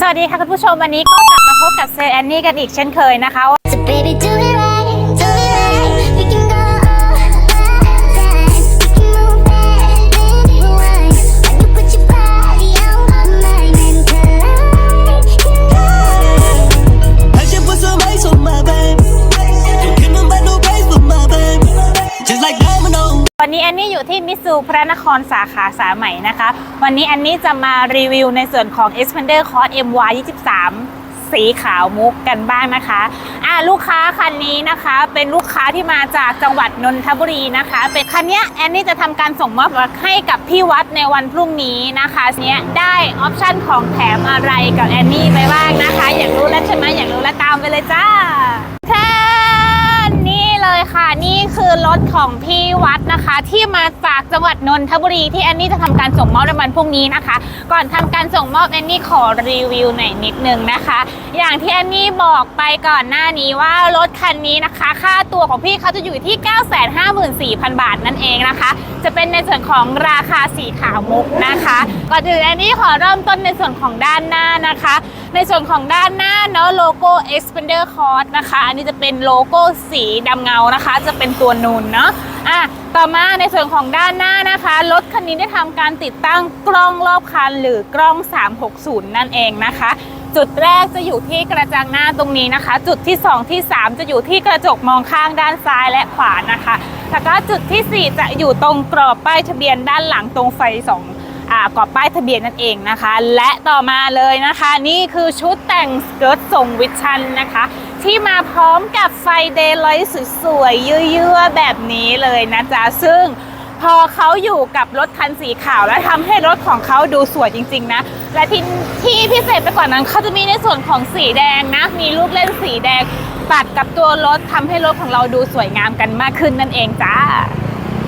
สวัสดีค่ะคุณผู้ชมวันนี้ก็กลับมาพบกับเซนแอนนี่กันอีกเช่นเคยนะคะ นี้แอนนี่อยู่ที่มิสูพระนครสาขาสาใหม่นะคะ วันนี้แอนนี่จะมารีวิวในส่วนของ Xpander Cross MY 23สีขาวมุกกันบ้างนะคะอ่าลูกค้าคันนี้นะคะ เป็นลูกค้าที่มาจากจังหวัดนนทบุรีนะคะ เป็นคันนี้แอนนี่จะทำการส่งมอบให้กับพี่วัดในวันพรุ่งนี้นะคะเนี้ยได้ออปชั่นของแถมอะไรกับแอนนี่ไปบ้างนะคะ อยากรู้แล้วใช่ไหมอยากรู้แล้วตามไปเลยจ้าแทนนี่ เลยค่ะ นี่คือรถของพี่วัดนะคะ ที่มาจากจังหวัดนนทบุรีที่แอนนี่จะทำการส่งมอบในวันพรุ่งนี้นะคะ ก่อนทำการส่งมอบแอนนี่ขอรีวิวหน่อยนิดนึงนะคะ อย่างที่แอนนี่บอกไปก่อนหน้านี้ว่ารถคันนี้นะคะ ค่าตัวของพี่เขาจะอยู่ที่ 954,000 บาทนั่นเองนะคะ จะเป็นในส่วนของราคาสีขาวมุกนะคะก่อนอื่นแอนนี่ขอเริ่มต้นในส่วนของด้านหน้านะคะ ในส่วนของด้านหน้าเนาะโลโก้ Expander Cross นะคะ อันนี้จะเป็นโลโก้สีดำเงานะคะ จะเป็นตัวนูนเนาะอะต่อมาในส่วนของด้านหน้านะคะรถคันนี้ได้ทำการติดตั้งกล้องรอบคันหรือกล้อง 360 นั่นเองนะคะ จุดแรกจะอยู่ที่กระจังหน้าตรงนี้นะคะ จุดที่ 2 ที่ 3 จะอยู่ที่กระจกมองข้างด้านซ้ายและขวานะคะแล้วก็จุดทีสี่4 จะอยู่ตรงกรอบป้ายทะเบียนด้านหลังตรงไฟสอง กรอบป้ายทะเบียนนั่นเองนะคะ และต่อมาเลยนะคะ นี่คือชุดแต่งสเกิร์ตทรงวิชันนะคะ ที่มาพร้อมกับไฟเดย์ไลท์สวยๆเยื่อๆแบบนี้เลยนะจ๊ะ ซึ่งพอเขาอยู่กับรถคันสีขาวแล้วทำให้รถของเขาดูสวยจริง ๆ นะ และที่ที่พิเศษไปกว่านั้นเขาจะมีในส่วนของสีแดงนะ มีลูกเล่นสีแดงตัดกับตัวรถทำให้รถของเราดูสวยงามกันมากขึ้นนั่นเองจ้า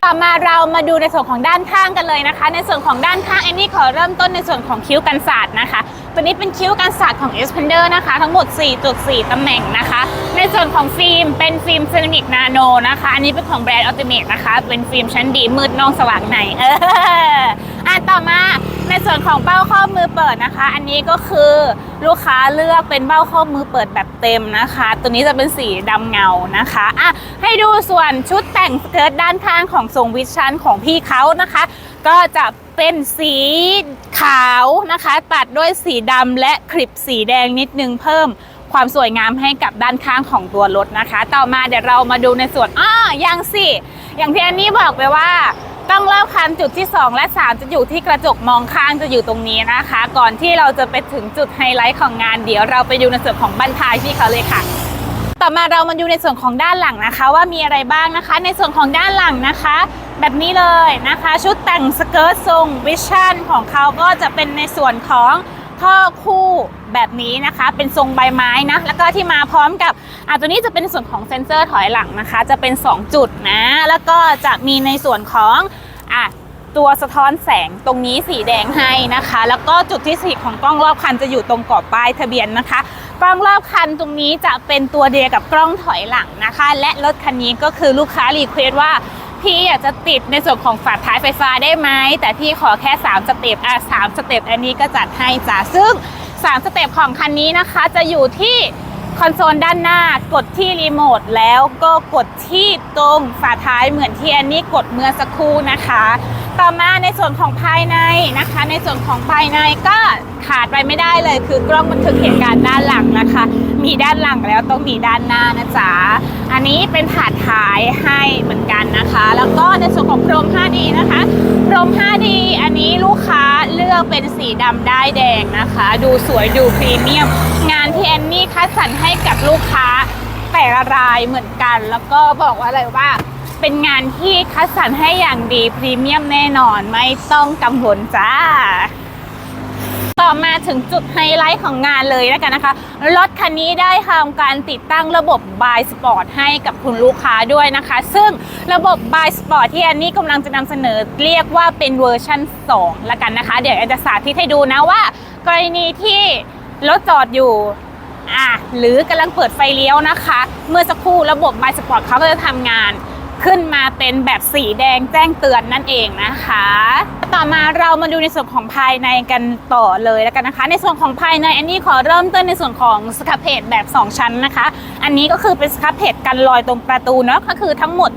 ต่อมาเรามาดูในส่วนของด้านข้างกันเลยนะคะ ในส่วนของด้านข้างแอนนี่ขอเริ่มต้นในส่วนของคิ้วกันศาสตร์นะคะตัวนี้เป็นคิ้วกันศาสตร์ของ e x p a n d e r นะคะ ทั้งหมด 4.4 ตำแหน่งนะคะ ในส่วนของฟิล์มเป็นฟิล์มเซรามิกนาโนนะคะ อันนี้เป็นของแบรนด์อัลติเมทนะคะ เป็นฟิล์มชั้นดีมืดนองสว่างในเอออะต่อมา ส่วนของเบ้าข้อมือเปิดนะคะ อันนี้ก็คือลูกค้าเลือกเป็นเบ้าข้อมือเปิดแบบเต็มนะคะ ตัวนี้จะเป็นสีดำเงานะคะอะให้ดูส่วนชุดแต่งสเกิร์ตด้านข้างของทรงวิชันของพี่เขานะคะ ก็จะเป็นสีขาวนะคะ ตัดด้วยสีดำและคลิปสีแดงนิดนึงเพิ่มความสวยงามให้กับด้านข้างของตัวรถนะคะ ต่อมาเดี๋ยวเรามาดูในส่วนอ้อยังสิ อย่างที่อันนี้บอกไปว่า ต้องรอบคันจุดที่ 2 และ 3 จะอยู่ที่กระจกมองข้างจะอยู่ตรงนี้นะคะ ก่อนที่เราจะไปถึงจุดไฮไลท์ของงานเดี๋ยวเราไปดูในส่วนของบันทายพี่เขาเลยค่ะ ต่อมาเรามาดูในส่วนของด้านหลังนะคะ ว่ามีอะไรบ้างนะคะ ในส่วนของด้านหลังนะคะ แบบนี้เลยนะคะ ชุดแต่งสเกิร์ตทรงวิชั่นของเขาก็จะเป็นในส่วนของท่อคู่ แบบนี้นะคะ เป็นทรงใบไม้นะ แล้วก็ที่มาพร้อมกับอะตัวนี้จะเป็นส่วนของเซ็นเซอร์ถอยหลังนะคะ จะเป็น 2 จุดนะ แล้วก็จะมีในส่วนของอะตัวสะท้อนแสงตรงนี้สีแดงให้นะคะ แล้วก็จุดที่สี่ของกล้องรอบคันจะอยู่ตรงกรอบป้ายทะเบียนนะคะ กล้องรอบคันตรงนี้จะเป็นตัวเดียวกับกล้องถอยหลังนะคะ และรถคันนี้ก็คือลูกค้ารีเควสว่าพี่อยากจะติดในส่วนของฝาท้ายไฟฟ้าได้ไหมแต่พี่ขอแค่ 3 สเต็ปอะสามสเต็ปอันนี้ก็จัดให้จ้ะซึ่ง 3 สเต็ปของคันนี้นะคะ จะอยู่ที่คอนโซลด้านหน้ากดที่รีโมทแล้วก็กดที่ตรงฝาท้ายเหมือนที่แอนนี่กดเมื่อสักครู่นะคะ ต่อมาในส่วนของภายในนะคะ ในส่วนของภายในก็ขาดไปไม่ได้เลย คือกล้องบันทึกเหตุการณ์ด้านหลังนะคะ มีด้านหลังแล้วต้องมีด้านหน้านะจ๊ะอันนี้เป็นถาดท้ายให้เหมือนกันนะคะ แล้วก็ในส่วนของพรม 5D นะคะ รม 5D อันนี้ลูกค้าเลือกเป็นสีดำได้แดงนะคะ ดูสวยดูพรีเมียม งานที่แอนนี่คัดสรรให้กับลูกค้าแต่ละรายเหมือนกัน แล้วก็บอกว่าอะไรว่า เป็นงานที่คัดสรรให้อย่างดีพรีเมียมแน่นอนไม่ต้องกังวลจ้า ต่อมาถึงจุดไฮไลท์ของงานเลยแล้วกันนะคะ รถคันนี้ได้ทำการติดตั้งระบบ Buy Sport ให้กับคุณลูกค้าด้วยนะคะ ซึ่งระบบ Buy Sport ที่อันนี้กำลังจะนำเสนอเรียกว่าเป็นเวอร์ชัน2 ละกันนะคะ เดี๋ยวแอนจะสาธิตให้ดูนะว่า กรณีที่รถจอดอยู่อะหรือกำลังเปิดไฟเลี้ยวนะคะ เมื่อสักครู่ระบบ Buy Sport เขาก็จะทำงาน ขึ้นมาเป็นแบบสีแดงแจ้งเตือนนั่นเองนะคะ ต่อมาเรามาดูในส่วนของภายในกันต่อเลยแล้วกันนะคะ ในส่วนของภายในอันนี้ขอเริ่มต้นในส่วนของสครับเพจแบบ 2 ชั้นนะคะ อันนี้ก็คือเป็นสครับเพจกันรอยตรงประตูเนาะก็คือทั้งหมด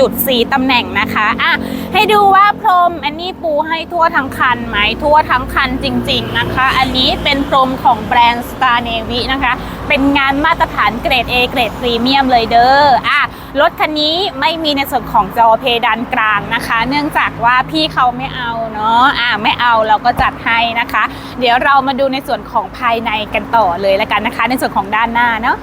4.4ตำแหน่งนะคะอะให้ดูว่าพรมอันนี้ปูให้ทั่วทั้งคันไหมทั่วทั้งคันจริง ๆนะคะ อันนี้เป็นพรมของแบรนด์ Star Navy นะคะ เป็นงานมาตรฐานเกรด A เกรดพรีเมียมเลยเด้ออะรถคันนี้ไม่มีในส่วนของจอเพดานกลางนะคะ เนื่องจากว่าพี่เขาไม่เอาเนาะอะไม่เอาเราก็จัดให้นะคะ เดี๋ยวเรามาดูในส่วนของภายในกันต่อเลยละกันนะคะ ในส่วนของด้านหน้าเนาะ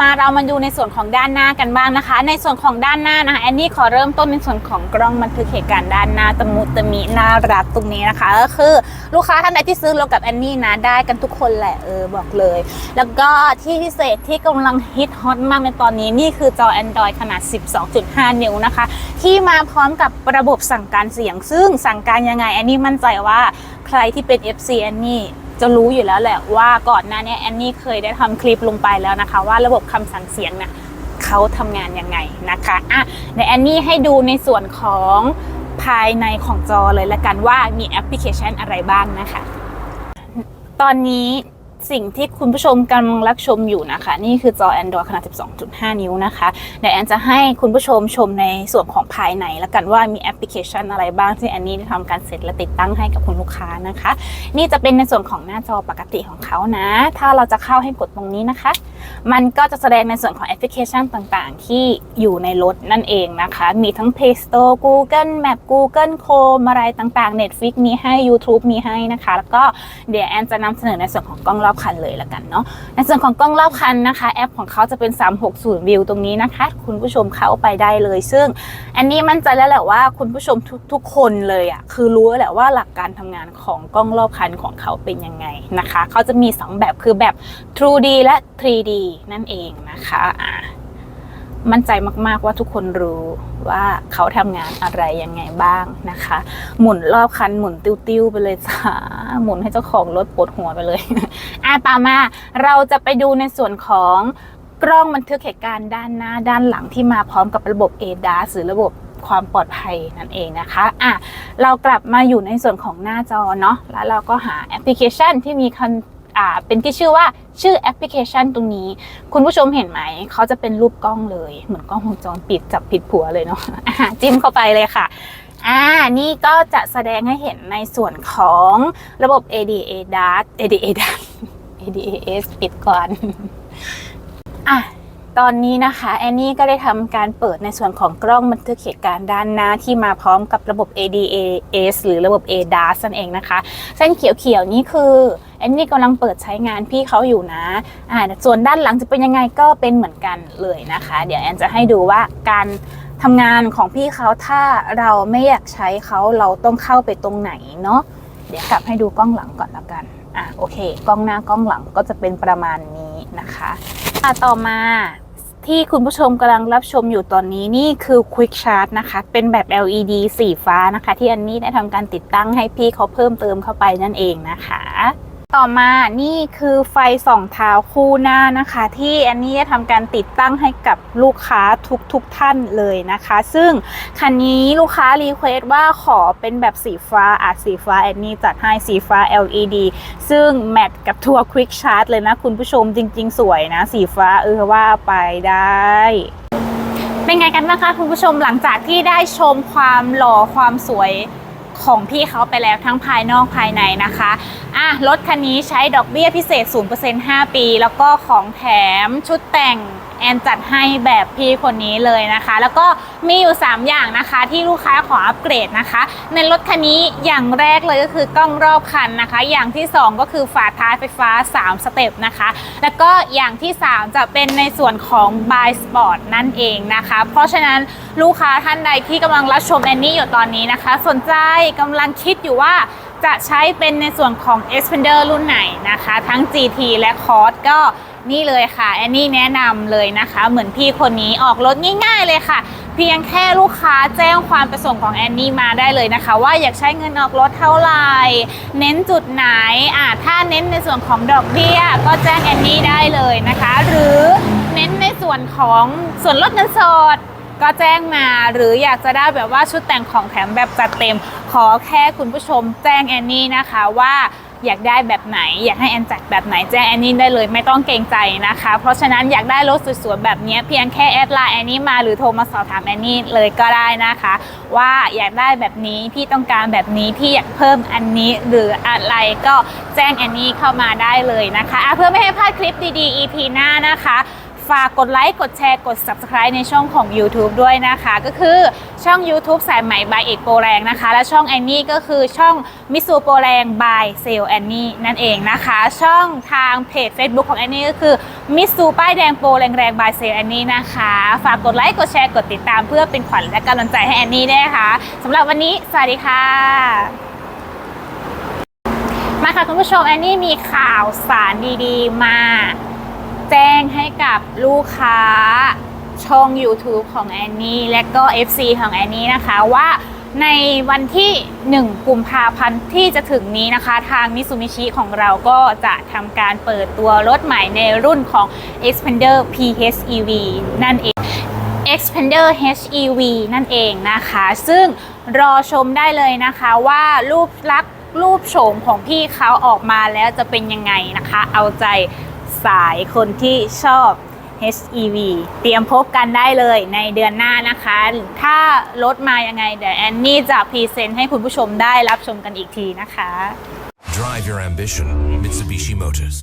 มาเรามาดูในส่วนของด้านหน้ากันบ้างนะคะ ในส่วนของด้านหน้านะคะแอนนี่ขอเริ่มต้นในส่วนของกล้องบันทึกเหตุการณ์ด้านหน้าตะมุตะมิน่ารักตรงนี้นะคะก็คือลูกค้าท่านใดที่ซื้อรถกับแอนนี่นะได้กันทุกคนแหละเออบอกเลย แล้วก็ที่พิเศษที่กำลังฮิตฮอตมากในตอนนี้นี่คือจอ Android ขนาด 12.5 นิ้วนะคะ ที่มาพร้อมกับระบบสั่งการเสียง ซึ่งสั่งการยังไงแอนนี่มั่นใจว่าใครที่เป็น FC แอนนี่ จะรู้อยู่แล้วแหละว่าก่อนหน้านี้แอนนี่เคยได้ทำคลิปลงไปแล้วนะคะ ว่าระบบคำสั่งเสียงนะ่ะเขาทำงานยังไงนะคะอะเดี๋ยวแอนนี่ให้ดูในส่วนของภายในของจอเลยละกันว่ามีแอปพลิเคชันอะไรบ้างนะคะ ตอนนี้ สิ่งที่คุณผู้ชมกำลังรับชมอยู่นะคะ นี่คือจอ Android ขนาด 12.5 นิ้วนะคะเดี๋ยวแอนจะให้คุณผู้ชมชมในส่วนของภายในและกันว่ามีแอปพลิเคชันอะไรบ้างที่แอนนี่ได้ทำการเสร็จและติดตั้งให้กับคุณลูกค้านะคะ นี่จะเป็นในส่วนของหน้าจอปกติของเขานะ ถ้าเราจะเข้าให้กดตรงนี้นะคะ มันก็จะแสดงในส่วนของแอปพลิเคชันต่างๆ ที่อยู่ในรถนั่นเองนะคะ มีทั้ง Play Store Google Map Google Chrome อะไรต่างๆ Netflix มีให้ YouTube มีให้นะคะ แล้วก็เดี๋ยวแอนจะนำเสนอในส่วนของกล้องรอบคันเลยละกันเนาะในส่วนของกล้องรอบคันนะคะ แอปของเขาจะเป็น 360 วิวตรงนี้นะคะ คุณผู้ชมเข้าไปได้เลย ซึ่งอันนี้มั่นใจแล้วแหละว่าคุณผู้ชมทุกทุกคนเลยอะ่ะคือรู้แล้วแหละว่าหลักการทำงานของกล้องรอบคันของเขาเป็นยังไงนะคะ เขาจะมี 2 แบบคือแบบ 2D และ 3D นั่นเองนะคะอ่ามั่นใจมากๆว่าทุกคนรู้ว่าเขาทำงานอะไรยังไงบ้างนะคะ หมุนรอบคันหมุนติ้วๆไปเลยจ้าหมุนให้เจ้าของรถปวดหัวไปเลยอะต่อมาเราจะไปดูในส่วนของกล้องบันทึกเหตุการณ์ด้านหน้าด้านหลังที่มาพร้อมกับระบบ ADAS หรือระบบความปลอดภัยนั่นเองนะคะอะเรากลับมาอยู่ในส่วนของหน้าจอเนาะแล้วเราก็หาแอปพลิเคชันที่มีคัน อ่าเป็นที่ชื่อว่าชื่อแอปพลิเคชันตรงนี้ คุณผู้ชมเห็นไหม เขาจะเป็นรูปกล้องเลย เหมือนกล้องวงจรปิดจับผิดผัวเลยเนาะะจิ้มเข้าไปเลยค่ะอ่า นี่ก็จะแสดงให้เห็นในส่วนของระบบ ADA DAS ADA DAS ADAS ปิดก่อน อะ ตอนนี้นะคะแอนนี่ก็ได้ทำการเปิดในส่วนของกล้องบันทึกเหตุการณ์ด้านหน้าที่มาพร้อมกับระบบ ADAS หรือระบบ ADAS นั่นเองนะคะ เส้นเขียวๆ นี่คือ อนนี่กำลังเปิดใช้งานพี่เขาอยู่นะอ่าส่วนด้านหลังจะเป็นยังไงก็เป็นเหมือนกันเลยนะคะ เดี๋ยวแอนจะให้ดูว่าการทำงานของพี่เขาถ้าเราไม่อยากใช้เขาเราต้องเข้าไปตรงไหนเนาะเดี๋ยวกลับให้ดูกล้องหลังก่อนแล้วกันอะโอเค กล้องหน้ากล้องหลังก็จะเป็นประมาณนี้นะคะอะต่อมาที่คุณผู้ชมกำลังรับชมอยู่ตอนนี้นี่คือ Quick Charge นะคะ เป็นแบบ LED สีฟ้านะคะ ที่อันนี้ได้ทำการติดตั้งให้พี่เขาเพิ่มเติมเข้าไปนั่นเองนะคะ ต่อมานี่คือไฟสองเท้าคู่หน้านะคะ ที่อันนี้ได้ทำการติดตั้งให้กับลูกค้าทุกๆทท่านเลยนะคะ ซึ่งคันนี้ลูกค้ารีเควสว่าขอเป็นแบบสีฟ้าอาจสีฟ้าแอนนี่จัดให้สีฟ้า LED ซึ่งแมทกับทัวร์ Quick Charge เลยนะคุณผู้ชมจริง ๆ สวยนะ สีฟ้าเออว่าไปได้เป็นไงกันบ้างคะคุณผู้ชมหลังจากที่ได้ชมความหล่อความสวย ของพี่เขาไปแล้วทั้งภายนอกภายในนะคะอะรถคันนี้ใช้ดอกเบี้ยพิเศษ 0% 5 ปี แล้วก็ของแถมชุดแต่ง แอนจัดให้แบบพี่คนนี้เลยนะคะ แล้วก็มีอยู่ 3 อย่างนะคะที่ลูกค้าขออัปเกรดนะคะ ในรถคันนี้อย่างแรกเลยก็คือกล้องรอบคันนะคะ อย่างที่ 2 ก็คือฝาท้ายไฟฟ้า 3 สเต็ปนะคะ แล้วก็อย่างที่ 3 จะเป็นในส่วนของ By Sport นั่นเองนะคะ เพราะฉะนั้นลูกค้าท่านใดที่กำลังรับชมแอนนี่อยู่ตอนนี้นะคะ สนใจกำลังคิดอยู่ว่าจะใช้เป็นในส่วนของ e x p e n d e r รุ่นไหนนะคะ ทั้ง GT และ c o r s ก็ นี่เลยค่ะแอนนี่แนะนำเลยนะคะ เหมือนพี่คนนี้ออกรถง่าย ๆเลยค่ะ เพียงแค่ลูกค้าแจ้งความประสงค์ของแอนนี่มาได้เลยนะคะ ว่าอยากใช้เงินออกรถเท่าไหร่เน้นจุดไหนอ่าถ้าเน้นในส่วนของดอกเบี้ยก็แจ้งแอนนี่ได้เลยนะคะ หรือเน้นในส่วนของส่วนลดเงินสดก็แจ้งมาหรืออยากจะได้แบบว่าชุดแต่งของแถมแบบจัดเต็ม ขอแค่คุณผู้ชมแจ้งแอนนี่นะคะว่า อยากได้แบบไหน อยากให้แอนจัดแบบไหนแจ้งแอนนี่ได้เลยไม่ต้องเกรงใจนะคะ เพราะฉะนั้นอยากได้รถสวยๆแบบนี้เพียงแค่แอดไลน์แอนนี่มาหรือโทรมาสอบถามแอนนี่เลยก็ได้นะคะ ว่าอยากได้แบบนี้พี่ต้องการแบบนี้พี่อยากเพิ่มอันนี้หรืออะไรก็แจ้งแอนนี่เข้ามาได้เลยนะคะะเพื่อไม่ให้พลาดคลิปดีๆ EP หน้านะคะ ฝากกดไลค์กดแชร์กด Subscribe ในช่องของ YouTube ด้วยนะคะ ก็คือช่อง YouTube สายใหม่บายเอกโปรแรงนะคะ และช่องแอนนี่ก็คือช่องมิสูโปรแรงบายเซลแอนนี่นั่นเองนะคะ ช่องทางเพจ Facebook ของแอนนี่ก็คือมิสูป้ายแดงโปรแรงแรงบายเซลแอนนี่นะคะ ฝากกดไลค์กดแชร์กดติดตามเพื่อเป็นขวัญและกำลังใจให้แอนนี่ด้วยนะคะสำหรับวันนี้สวัสดีค่ะมาค่ะคุณผู้ชมแอนนี่มีข่าวสารดีๆ มา แจ้งให้กับลูกค้าช่อง YouTube ของแอนนี่และก็ FC ของแอนนี่นะคะว่าในวันที่ 1 กุมภาพันธ์ที่จะถึงนี้นะคะ ทางมิ t ู b ิชิของเราก็จะทำการเปิดตัวรถใหม่ในรุ่นของ Expander PHEV นั่นเอง Expander HEV นั่นเองนะคะ ซึ่งรอชมได้เลยนะคะว่ารูปลักษณ์รูปโฉมของพี่เขาออกมาแล้วจะเป็นยังไงนะคะ เอาใจ สายคนที่ชอบ HEV เตรียมพบกันได้เลยในเดือนหน้านะคะ ถ้ารถมายังไงเดี๋ยวแอนนี่จะพรีเซนต์ให้คุณผู้ชมได้รับชมกันอีกทีนะคะ Drive your ambition, Mitsubishi Motors.